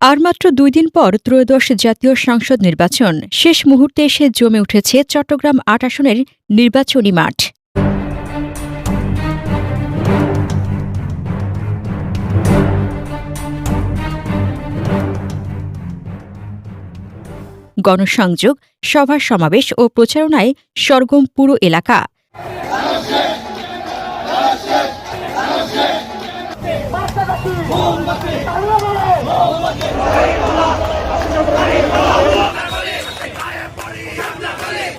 আর মাত্র দুই দিন পর ত্রয়োদশ জাতীয় সংসদ নির্বাচন শেষ মুহূর্তে এসে জমে উঠেছে চট্টগ্রাম আট আসনের নির্বাচনী মাঠ গণসংযোগ সভা সমাবেশ ও প্রচারণায় সরগম পুরো এলাকা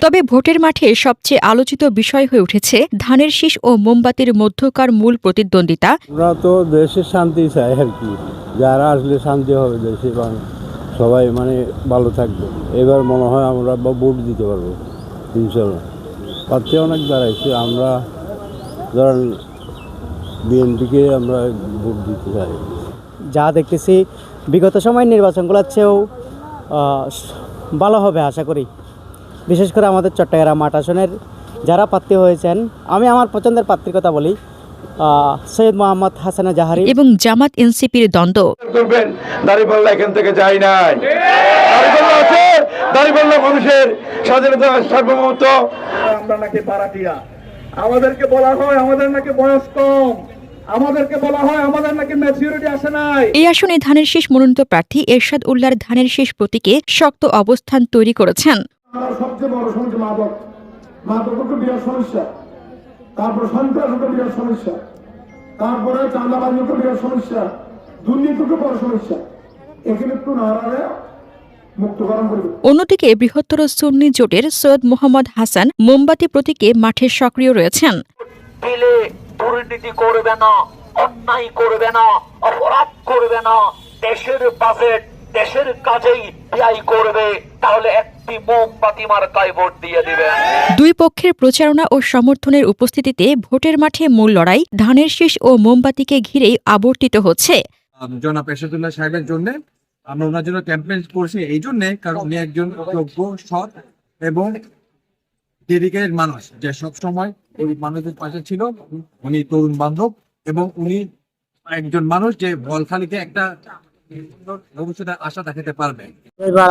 তবে ভোটের মাঠে সবচেয়ে আলোচিত বিষয় হয়ে উঠেছে ধানের শীষ ও মোমবাতির মধ্যকার মূল প্রতিদ্বন্দ্বিতা। আমরা তো দেশের শান্তি চাই আর কি। যারা আসলে শান্তি হবে দেশে এবং সবাই মানে ভালো থাকবে। এবার মনে হয় আমরা ভোট দিতে পারব, ইনশাল্লাহ। প্রার্থী অনেক দাঁড়াইছে, আমরা ধরেন বিএনপিকে আমরা ভোট দিতে চাই। যা দেখতেছি বিগত সময় নির্বাচনগুলোর চেয়েও ভালো হবে আশা করি। বিশেষ করে আমাদের চট্টগ্রাম আট আসনের যারা প্রার্থী হয়েছেন আমি আমার পছন্দের প্রার্থীর কথা বলি সৈয়দ মোহাম্মদ হাসানা জাহারি। এবং জামাত এনসিপির দ্বন্দ্ব। করবেন দাঁড়িপাল্লা এখান থেকে যায় নাই। দাঁড়িপাল্লা আছে দাঁড়িপাল্লা মানুষের স্বাধীনতা সার্বভৌমত্ব। আমরা নাকি বারাটিয়া আমাদেরকে বলা হয় আমাদের নাকি বয়স কম। আমাদেরকে বলা হয় আমাদের নাকি ম্যাচিউরিটি আসে নাই। এই আসনে ধানের শীষ মনোনীত প্রার্থী এরশাদ উল্লার ধানের শীষ প্রতীকে শক্ত অবস্থান তৈরি করেছেন। সবচেয়ে বড় সমস্যা মাদক। মাদক তো বিরাট সমস্যা। তারপর সন্ত্রাস তো বিরাট সমস্যা। তারপরে চাঁদাবাজি তো বিরাট সমস্যা। দুর্নীতি বড় সমস্যা। এখানে একটু নাড়ারে অন্যদিকে বৃহত্তর সুন্নি জোটের সৈয়দ মোহাম্মদ হাসান মোমবাতি প্রতীকে মাঠে সক্রিয় রয়েছেন। দুর্নীতি করবে না অন্যায় করবে না অপরাধ করবে না। দেশের বাজেট দেশের কাজেই ব্যয় করবে। তাহলে একটি মোমবাতি মার্কায় ভোট দিয়ে দিবেন। দুই পক্ষের প্রচারণা ও সমর্থনের উপস্থিতিতে ভোটের মাঠে মূল লড়াই ধানের শীষ ও মোমবাতিকে ঘিরেই আবর্তিত হচ্ছে। জনাব এরশাদুল্লাহ সাহেবের জন্য আমরা ওনার জন্য ক্যাম্পেইন করছি। এই জন্যে কারণ উনি একজন যোগ্য সৎ এবং ডেডিকেটেড মানুষ, যে সব সময় ওই মানুষদের পাশে ছিল, উনি তরুণ বান্ধব এবং উনি একজন মানুষ যে বলখালিকে একটা ভবিষ্যতে আশা দেখাতে পারবে। এবার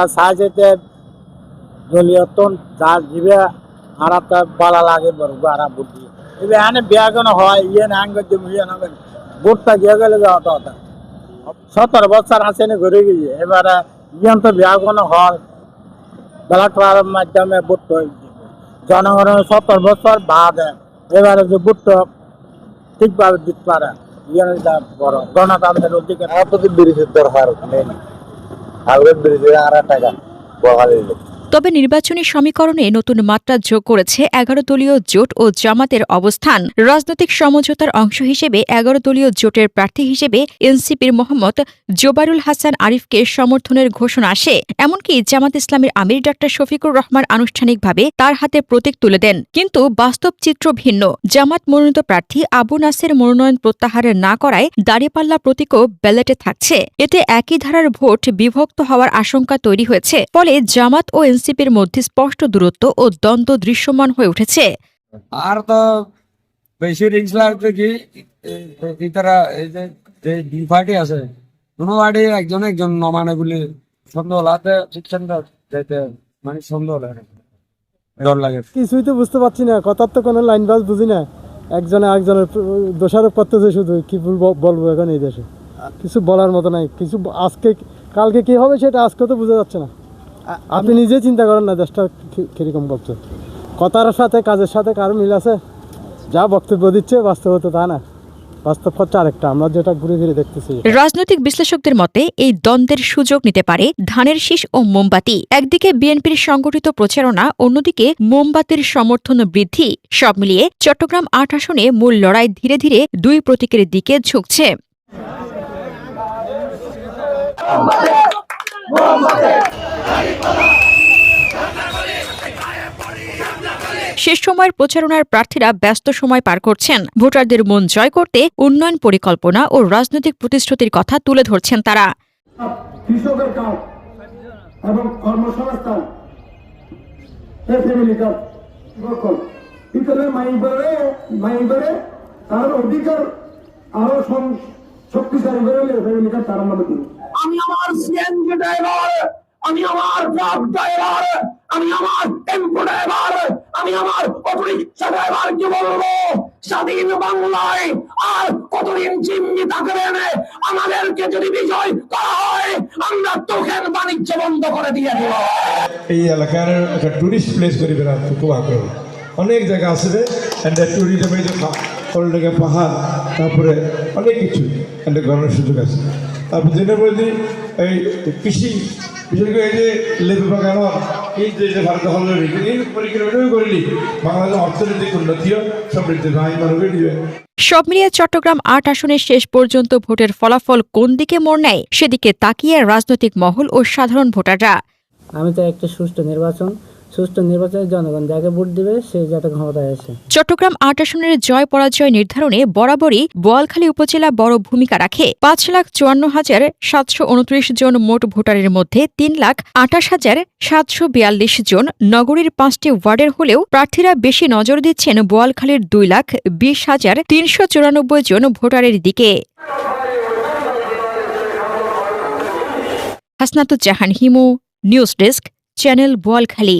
যার দিবে আর বালা লাগে বুদ্ধি। এবার এনে বিয়া কেন হয় ইয়ে না আঙ্গ ইয়ে না ভোটটা গিয়ে গেলে হতো হতো সতেরো বছর আছে না ঘুরে গিয়ে। এবারে ইয়ে তো বিয়া কেন হয়, ব্যালট মাধ্যমে ভোট হয়েছে জনগণের সত্তর বছর বাদে এবারে যে ভোট ঠিকভাবে দিতে পারে বড়। গণতন্ত্রের অধিকার। ব্রিজের দরকার নেই। আগের বিরোধী আর টাকা বহালি তবে নির্বাচনী সমীকরণে নতুন মাত্রা যোগ করেছে এগারো দলীয় জোট ও জামাতের অবস্থান। রাজনৈতিক সমঝোতার অংশ হিসেবে এগারো দলীয় জোটের প্রার্থী হিসেবে এনসিপির মোহাম্মদ জোবারুল হাসান আরিফকে সমর্থনের ঘোষণা আসে। এমনকি জামাত ইসলামের আমির ডা শফিকুর রহমান আনুষ্ঠানিকভাবে তার হাতে প্রতীক তুলে দেন। কিন্তু বাস্তব চিত্র ভিন্ন। জামাত মনোনীত প্রার্থী আবু নাসের মনোনয়ন প্রত্যাহার না করায় দাঁড়িপাল্লা প্রতীকও ব্যালটে থাকছে। এতে একই ধারার ভোট বিভক্ত হওয়ার আশঙ্কা তৈরি হয়েছে। ফলে জামাত ও এনসিপির মধ্যে স্পষ্ট দূরত্ব ও দ্বন্দ্ব দৃশ্যমান হয়ে উঠেছে। আর তো বেশি রিক্স লাগছে কি এই তারা এই যে যে দুই পার্টি আছে কোনো পার্টি একজন একজন নমানে বলে সন্দেহ লাতে শিক্ষণ যাইতে মানে সন্দেহ লাগে ডর লাগে। কিছুই তো বুঝতে পারছি না কথার তো কোনো লাইন বাস বুঝি না। একজনে একজনের দোষারোপ করতেছে শুধু কি বলব বলব এখন এই দেশে? কিছু বলার মতো নাই কিছু আজকে কালকে কি হবে সেটা আজকে তো বোঝা যাচ্ছে না। আপনি নিজে চিন্তা করেন না, দেশটা কীরকম বলছে কথার সাথে, কাজের সাথে কারও মিল আছে? যা বক্তব্য দিচ্ছে বাস্তবতা তা না। আমরা যেটা ঘুরে রাজনৈতিক বিশ্লেষকদের মতে, এই দ্বন্দ্বের সুযোগ নিতে পারে ধানের শীষ ও মোমবাতি। একদিকে বিএনপির সংগঠিত প্রচারণা, অন্যদিকে মোমবাতির সমর্থন বৃদ্ধি। সব মিলিয়ে চট্টগ্রাম আট আসনে মূল লড়াই ধীরে ধীরে দুই প্রতীকের দিকে ঝুঁকছে। শেষ সময়ের প্রচারণার প্রার্থীরা ব্যস্ত সময় পার করছেন। ভোটারদের মন জয় করতে উন্নয়ন পরিকল্পনা ও রাজনৈতিক প্রতিশ্রুতির কথা তুলে ধরছেন তারা। কৃষকের কাজ এবং কর্মসংস্থান ফ্যামিলি কাজ সকল মাইবারে মাইবারে তার অধিকার আরও শক্তিশালী করে ফ্যামিলি কাজ তার মধ্যে আমি আমার আমার সিএনজি ড্রাইভার আমি আমার ট্রাক ড্রাইভার আমি আমার টেম্পো ড্রাইভার আমি আমার অটোরিক্সা ড্রাইভারকে বলব? স্বাধীন বাংলায় আর কতদিন চিমনি থাকবেন আমাদেরকে যদি বিজয় করা হয়, আমরা তোকেন বাণিজ্য বন্ধ করে দিয়ে দিব। এই এলাকার একটা টুরিস্ট প্লেস করি বেড়াতে খুব আগ্রহ অনেক জায়গা আসবে এন্ড ট্যুরিজম এই যে কলডেগা পাহাড়, তারপরে অনেক কিছু এন্ড করার সুযোগ আছে। তারপর দিনের প্রতি এই কৃষি বিশেষ করে এই যে লেবু বাগান এই যে যে ভারত হল এই পরিক্রমাটাও করলি বাংলাদেশ অর্থনৈতিক উন্নতিও সমৃদ্ধি ভাই মানবে দিবে সব মিলিয়ে চট্টগ্রাম আট আসনের শেষ পর্যন্ত ভোটের ফলাফল কোন দিকে মোড় নেয় সেদিকে তাকিয়ে রাজনৈতিক মহল ও সাধারণ ভোটাররা। আমি তো একটা সুষ্ঠু নির্বাচন সুষ্ঠু নির্বাচনে জনগণ যাকে ভোট দিবে, সে যাতে ক্ষমতায় আসে। চট্টগ্রাম আট আসনের জয় পরাজয় নির্ধারণে বরাবরই বোয়ালখালী উপজেলা বড় ভূমিকা রাখে। পাঁচ লাখ চুয়ান্ন হাজার সাতশো উনত্রিশ জন মোট ভোটারের মধ্যে তিন লাখ আঠাশ হাজার সাতশো বিয়াল্লিশ জন নগরীর পাঁচটি ওয়ার্ডের হলেও প্রার্থীরা বেশি নজর দিচ্ছেন বোয়ালখালীর দুই লাখ বিশ হাজার তিনশো চুরানব্বই জন ভোটারের দিকে। Hasnatujjahan Himu, news desk, channel Boalkhali.